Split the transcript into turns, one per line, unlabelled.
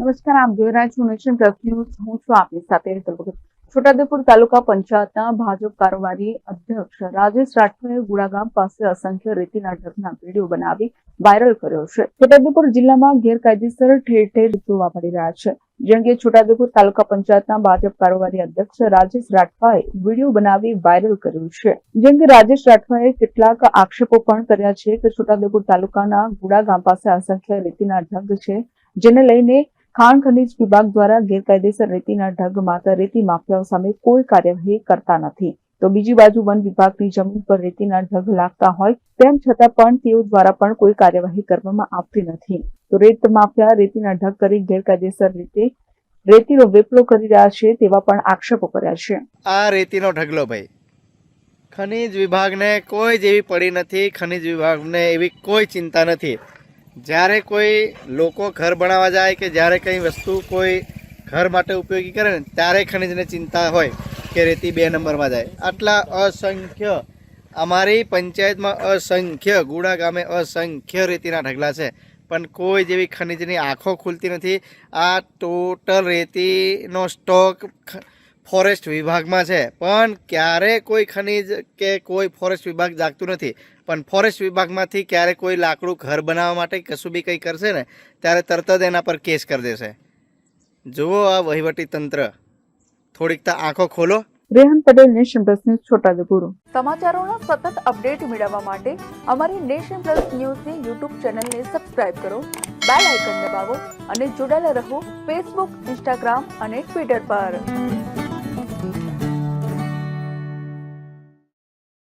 નમસ્કાર, આપ જોઈ રહ્યા છો નેશન પ્લસ ન્યૂઝ. હું છું આપની સાથે છોટાઉદેપુર તાલુકા પંચાયતના ભાજપ કારોબારી અધ્યક્ષ રાજેશ રાઠવાએ ગુડાગામ પાસે અસંખ્ય રેતીના ઢગના વીડિયો બનાવી વાયરલ કર્યો છે. છોટાઉદેપુર જિલ્લામાં ગેરકાયદેસર ઠેર ઠેર જોવા મળી રહ્યા છે. જે અંગે છોટાઉદેપુર તાલુકા પંચાયતના ભાજપ કારોબારી અધ્યક્ષ રાજેશ રાઠવાએ વીડિયો બનાવી વાયરલ કર્યું છે. જે અંગે રાજેશ રાઠવાએ કેટલાક આક્ષેપો પણ કર્યા છે કે છોટાઉદેપુર તાલુકાના ગુડા ગામ પાસે અસંખ્ય રેતીના ઢગ છે, જેને લઈને ખાણ ખનીજ વિભાગ દ્વારા ગેરકાયદેસર રેતીના ઢગ માત્ર રેતી માફિયાઓ સામે કોઈ કાર્યવાહી કરતા નથી. તો બીજી બાજુ વન વિભાગની જમીન પર રેતીના ઢગ લાગતા હોય તેમ છતાં પણ તેઓ દ્વારા પણ કોઈ કાર્યવાહી કરવામાં આવતી નથી. તો રેત માફિયા રેતીના ઢગ કરી ગેરકાયદેસર રીતે રેતીનો વેપલો કરી રહ્યા છે તેવા પણ આક્ષેપો કર્યા છે.
આ રેતીનો ઢગલો ભાઈ. ખનિજ વિભાગને કોઈ જેવી પડી નથી, ખનિજ વિભાગને એવી કોઈ ચિંતા નથી. જ્યારે કોઈ લોકો ઘર બનાવવા જાય કે જ્યારે કંઈ વસ્તુ કોઈ ઘર માટે ઉપયોગી કરે ને, ત્યારે ખનિજને ચિંતા હોય કે રેતી બે નંબરમાં જાય. આટલા અસંખ્ય, અમારી પંચાયતમાં અસંખ્ય, ગુડા ગામે અસંખ્ય રેતીના ઢગલા છે. પણ કોઈ જેવી ખનિજની આંખો ખુલતી નથી. આ ટોટલ રેતીનો સ્ટોક ફોરેસ્ટ વિભાગમાં છે. પણ ક્યારે કોઈ ખનિજ કે કોઈ ફોરેસ્ટ વિભાગ જાગતું નથી. પણ ફોરેસ્ટ વિભાગમાંથી ક્યારે કોઈ લાકડું ઘર બનાવવા માટે કશું બી કંઈ કરશે ને ત્યારે તરત જ એના પર કેસ કરી દેશે. જુઓ આ વહીવટી તંત્ર. થોડીક તો આંખો ખોલો.
Rehan Patel nation plus news Chhotaudepur.
સમાચારોનો સતત અપડેટ મેળવવા માટે અમારી નેશન પ્લસ ન્યૂઝની યુટ્યુબ ચેનલને સબસ્ક્રાઇબ કરો બેલ આઇકન દબાવો અને જોડાયેલા રહો ફેસબુક ઇન્સ્ટાગ્રામ અને ટ્વિટર પર.